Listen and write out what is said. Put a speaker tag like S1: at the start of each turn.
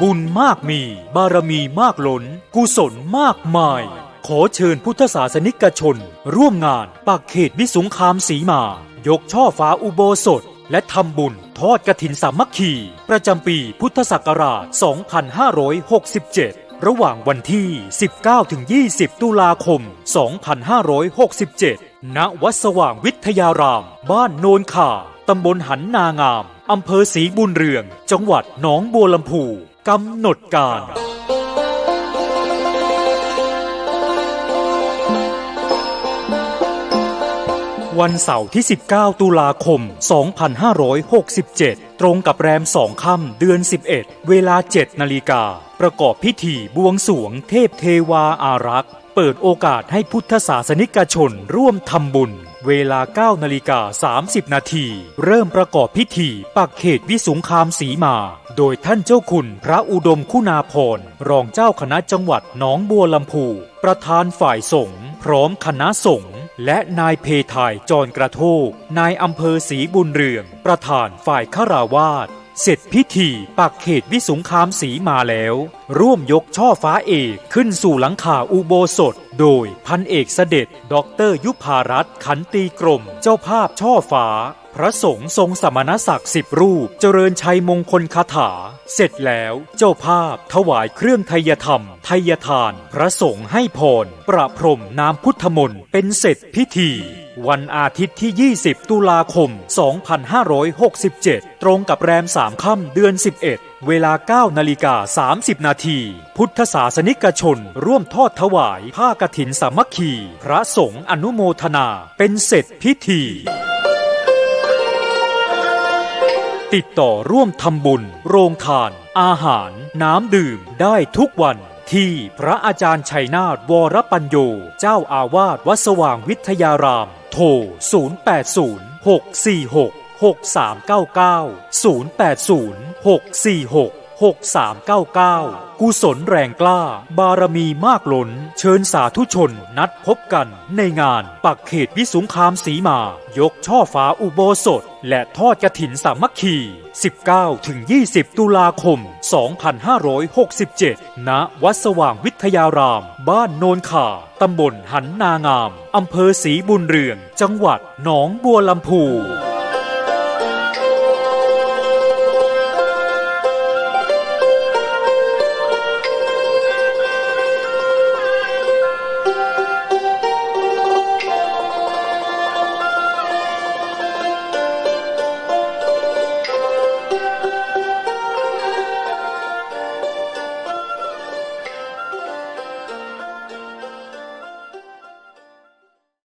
S1: บุญมากมีบารมีมากล้น กุศลมากมาย ขอเชิญพุทธศาสนิกชน ร่วมงานปักเขตวิสุงคามสีมา ยกช่อฟ้าอุโบสถ และทำบุญทอดกระถินสามัคคี ประจำปีพุทธศักราช 2567 ระหว่างวันที่ 19-20 ตุลาคม 2567 ณ วัดสว่างวิทยาราม บ้านโนนข่า ตำบลหันนางาม อำเภอศรีบุญเรือง จังหวัดหนองบัวลำพูกำหนดการ วันเสาร์ที่ 19 ตุลาคม 2567 ตรงกับแรมสองค่ำเดือน 11 เวลา 7 นาฬิกา ประกอบพิธีบวงสวงเทพเทวาอารักษ์ เปิดโอกาสให้พุทธศาสนิกชนร่วมทำบุญ เวลา 9 นาฬิกา 30 นาที เริ่มประกอบพิธี ปักเขตวิสุงคามสีมา โดยท่านเจ้าคุณพระอุดมคุณาพรรองเจ้าคณะจังหวัดหนองบัวลำพู ประธานฝ่ายสงฆ์พร้อมคณะสงฆ์และนายเพทายจรกระโทกนายอำเภอศรีบุญเรือง ประธานฝ่ายขราวาส เสร็จพิธีปักเขตวิสุงคามสีมาแล้ว ร่วมยกช่อฟ้าเอกขึ้นสู่หลังคาอุโบสถ โดยพันเอกเสด็จดอกเตอรยุพารัตน์ขันตีกรม เจ้าภาพช่อฟ้า พระสงฆ์ทรงสมณศักดิ์สิบรูป เจริญชัยมงคลคาถา เสร็จแล้วเจ้าภาพถวายเครื่องไทยธรรม ไทยทาน พระสงฆ์ให้พร ประพรมน้ำพุทธมนต์เป็นเสร็จพิธี วันอาทิตย์ที่ 20 ตุลาคม 2567 ตรงกับแรมสามค่ำเดือน 11 เวลา 9 นาฬิกา 30 นาที พุทธศาสนิกชน ร่วมทอดถวายผ้ากฐินสามัคคี พระสงฆ์อนุโมทนา เป็นเสร็จพิธี ติดต่อร่วมทำบุญ โรงทาน อาหาร น้ำดื่ม ได้ทุกวันที่พระอาจารย์ชัยนาทวรปัญโย เจ้าอาวาสวัดสว่างวิทยาราม โทร 080 646 6399 080 646 6399 กุศลแรงกล้า บารมีมากล้น เชิญสาธุชนนัดพบกันในงาน ปักเขตวิสุงคามสีมา ยกช่อฟ้าอุโบสถ และทอดกระถินสามัคคี 19-20 ตุลาคม 2567 ณ วัดสว่างวิทยาราม บ้านโนนข่า ตำบลหันนางาม อำเภอศรีบุญเรือง จังหวัดหนองบัวลำพู